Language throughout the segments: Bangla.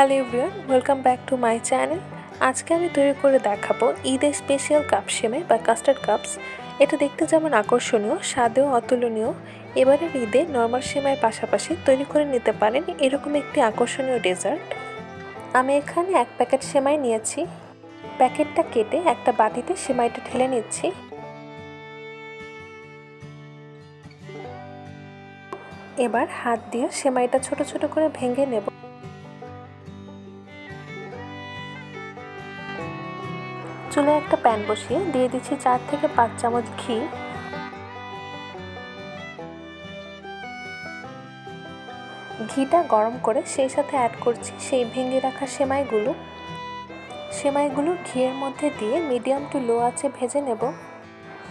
Hello everyone, welcome back to my channel. আজকে আমি তৈরি করে দেখাবো ঈদের স্পেশাল কাপ সেমাই বা কাস্টার্ড কাপস। এটা দেখতে যেমন আকর্ষণীয়, স্বাদেও অতুলনীয়। এবারের ঈদে নর্মাল সেমাইয়ের পাশাপাশি তৈরি করে নিতে পারেন এরকম একটি আকর্ষণীয় ডেজার্ট। আমি এখানে এক প্যাকেট সেমাই নিয়েছি। প্যাকেটটা কেটে একটা বাটিতে সেমাইটা ঢেলে নিচ্ছি। এবার হাত দিয়ে সেমাইটা ছোট ছোট করে ভেঙে নেব। চুলে একটা প্যান বসিয়ে দিয়ে দিচ্ছি চার থেকে পাঁচ চামচ ঘি। ঘিটা গরম করে সেই সাথে অ্যাড করছি সেই ভেঙে রাখা সেমাইগুলো। সেমাইগুলো ঘিয়ের মধ্যে দিয়ে মিডিয়াম টু লো আছে ভেজে নেব।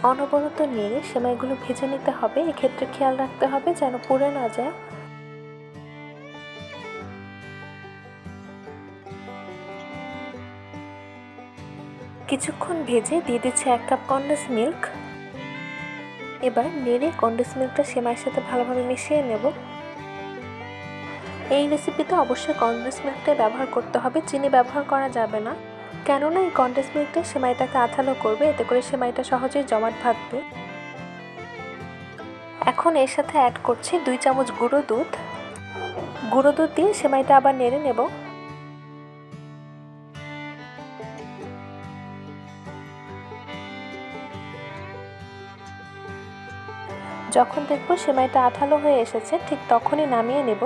অনবরত নেড়ে সেমাইগুলো ভেজে নিতে হবে। এক্ষেত্রে খেয়াল রাখতে হবে যেন পুড়ে না যায়। কিছুক্ষণ ভেজে দিয়ে দিচ্ছে এক কাপ কন্ডেন্স মিল্ক এবার নেড়ে কন্ডেন্স মিল্কটা সেমাইয়ের সাথে ভালোভাবে মিশিয়ে নেব। এই রেসিপিতে অবশ্যই কন্ডেন্স মিল্কটাই ব্যবহার করতে হবে, চিনি ব্যবহার করা যাবে না। কেননা এই কন্ডেন্স মিল্কটা সেমাইটাকে আঠালো করবে, এতে করে সেমাইটা সহজেই জমাট ভাগবে এখন এর সাথে অ্যাড করছি দুই চামচ গুঁড়ো দুধ। গুঁড়ো দুধ দিয়ে সেমাইটা আবার নেড়ে নেব। যখন দেখব সেমাইটা আঠালো হয়ে এসেছে, ঠিক তখনই নামিয়ে নেব।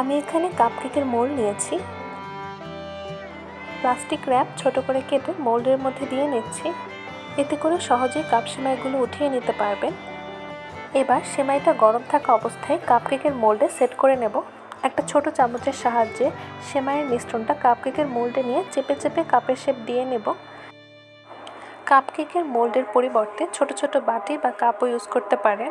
আমি এখানে কাপকেকের মোল্ড নিয়েছি। প্লাস্টিক র্যাপ ছোট করে কেটে মোল্ডের মধ্যে দিয়ে নিচ্ছি। এতে করে সহজেই কাপ সেমাইগুলো উঠিয়ে নিতে পারবেন। এবার সেমাইটা গরম থাকা অবস্থায় কাপকেকের মোল্ডে সেট করে নেব। একটা ছোট চামচের সাহায্যে সেমাইয়ের মিশ্রণটা কাপকেকের মোল্ডে নিয়ে চেপে চেপে কাপের শেপ দিয়ে নেব। কাপকেকের মোল্ডের পরিবর্তে ছোট ছোট বাটি বা কাপও ইউজ করতে পারেন।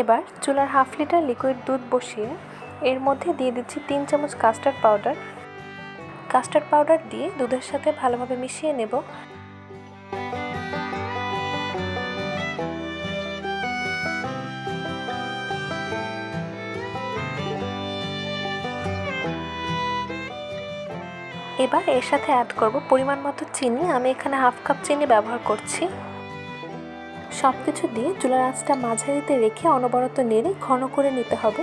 এবার চুলার হাফ লিটার লিকুইড দুধ বসিয়ে এর মধ্যে দিয়ে দিচ্ছি তিন চামচ কাস্টার্ড পাউডার কাস্টার্ড পাউডার দিয়ে দুধের সাথে ভালোভাবে মিশিয়ে নেব। এবার এর সাথে অ্যাড করব পরিমাণ মতো চিনি। আমি এখানে হাফ কাপ চিনি ব্যবহার করছি। সব কিছু দিয়ে চুলার আঁচটা মাঝারিতে রেখে অনবরত নেড়ে ঘন করে নিতে হবে।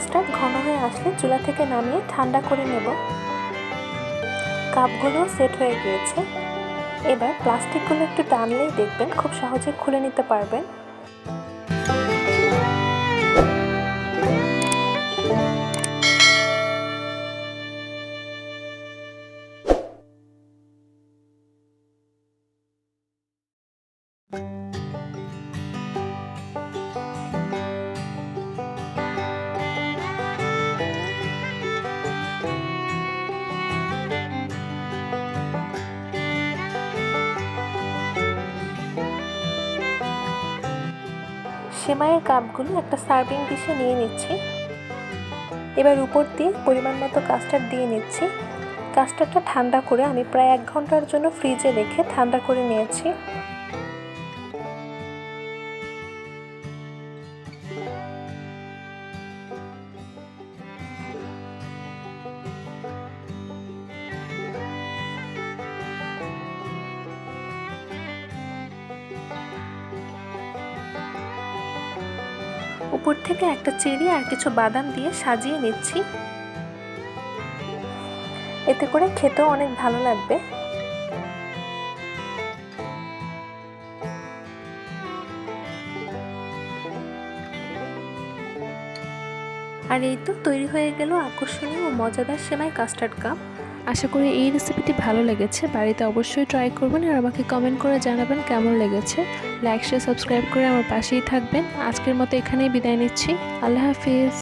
কাস্টার্ড ঘন হয়ে আসলে চুলা থেকে নামিয়ে ঠান্ডা করে নেব। কাপগুলো সেট হয়ে গিয়েছে। এবার প্লাস্টিকগুলো একটু টানলেই দেখবেন খুব সহজে খুলে নিতে পারবেন। সেমাইয়ের কাপগুলো একটা সার্ভিং ডিশে নিয়ে নিচ্ছি। এবার উপর দিয়ে পরিমাণ মতো কাস্টার্ড দিয়ে নিচ্ছি। কাস্টার্ডটা ঠান্ডা করে আমি প্রায় এক ঘণ্টার জন্য ফ্রিজে রেখে ঠান্ডা করে নিয়েছি। উপর থেকে একটা চেরি আর কিছু বাদাম দিয়ে সাজিয়ে নিচ্ছি। এতে করে খেতেও অনেক ভালো লাগবে। আর এই তো তৈরি হয়ে গেল আকর্ষণীয় ও মজাদার সেমাই কাস্টার্ড কাপ। আশা করি এই রেসিপিটি ভালো লেগেছে। বাড়িতে অবশ্যই ট্রাই করবেন আর আমাকে কমেন্ট করে জানাবেন কেমন লেগেছে। লাইক শেয়ার সাবস্ক্রাইব করে আমার পাশেই থাকবেন। আজকের মতো এখানেই বিদায় নিচ্ছি। আল্লাহ হাফিজ।